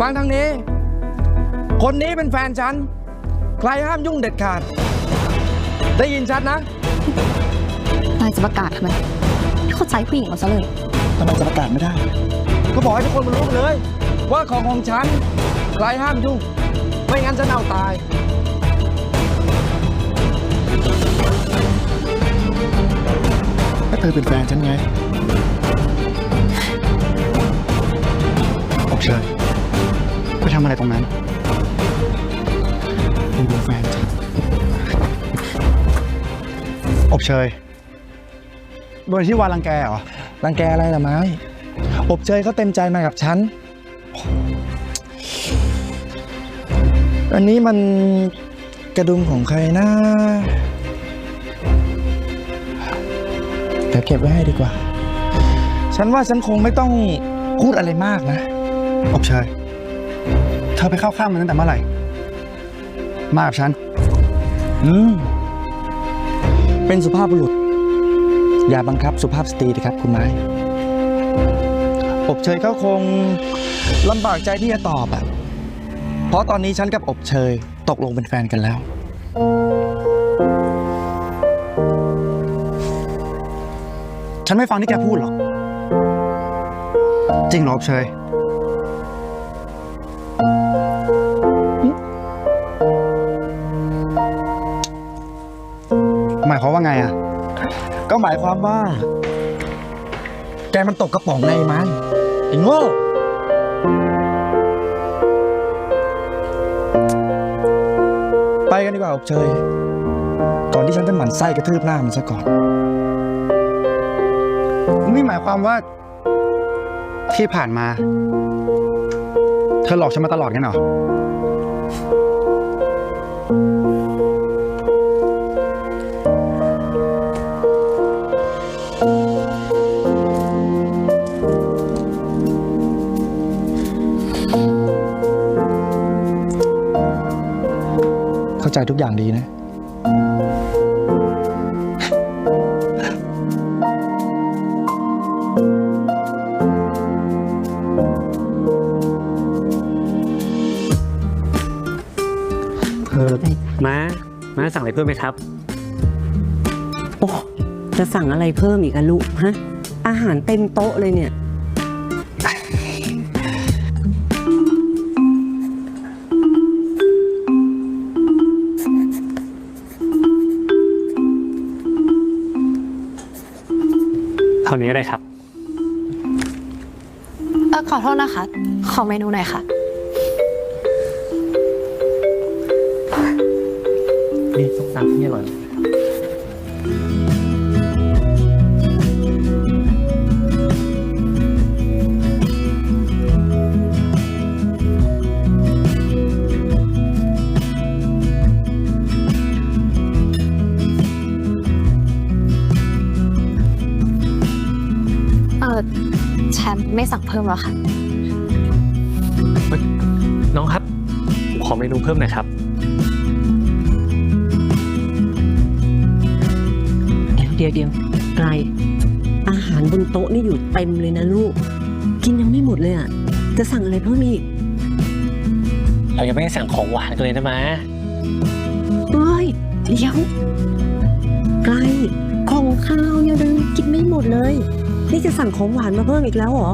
ฟังทางนี้ คนนี้เป็นแฟนฉัน ใครห้ามยุ่งเด็ดขาด ได้ยินชัดนะ นายจะประกาศทำไมไม่เข้าใจผู้หญิงเราซะเลย ทำไมจะประกาศไม่ได้ ก็บอกให้ทุกคนมารู้ไปเลย ว่าของของฉัน ใครห้ามยุ่ง ไม่งั้นฉันเอาตายถ้าเธอเป็นแฟนฉันไง เชยไปทำอะไรตรงนั้นมึงเป็นแฟนฉันอบเชยโดยที่วารังแกเหรอ รังแกอะไรล่ะไม้อบเชยเขาเต็มใจมากับฉัน อันนี้มันกระดุมของใครนะเดี๋ยวเก็บไว้ให้ดีกว่า ฉันว่าฉันคงไม่ต้องพูดอะไรมากนะ อบเชย เธอไปเข้าข้างมันตั้งแต่เมื่อไหร่ มากับฉัน อืม เป็นสุภาพบุรุษ อย่าบังคับสุภาพสตรีนะครับคุณไม้ อบเชยเขาคงลำบากใจที่จะตอบอะเพราะตอนนี้ฉันกับอบเชยตกลงเป็นแฟนกันแล้ว ฉันไม่ฟังที่แกพูดหรอก จริงเหรออบเชย ความว่าไงอะ ก็หมายความว่า แกมันตกกระป๋องในมันไอ้โง่ไปกันดีกว่าอบเชย ก่อนที่ฉันจะหมั่นไส้กระทืบหน้ามันซะก่อนนี่หมายความว่า ที่ผ่านมา เธอหลอกฉันมาตลอดกันเหรอ ใจทุกอย่างดีนะเธอม้า ม้าสั่งอะไรเพิ่มไหมครับ โอ้จะสั่งอะไรเพิ่มอีกอะลูกฮะ อาหารเต็มโต๊ะเลยเนี่ย นี้ก็ได้ครับ เออขอโทษนะคะ ขอเมนูหน่อยค่ะ นี่ส้มตำที่อร่อย ฉันไม่สั่งเพิ่มแล้วค่ะ น้องครับผมขอเมนูเพิ่มหน่อยครับ เดี๋ยวเดี๋ยวเดี๋ยวไกล อาหารบนโต๊ะนี่อยู่เต็มเลยนะลูก กินยังไม่หมดเลยอะ จะสั่งอะไรเพิ่มอีกเรายังไม่ได้สั่งของหวานกันเลยนะม้าเอ้ยเดี๋ยวไกลของข้าวยังกินไม่หมดเลย นี่จะสั่งของหวานมาเพิ่มอีกแล้วเหรอ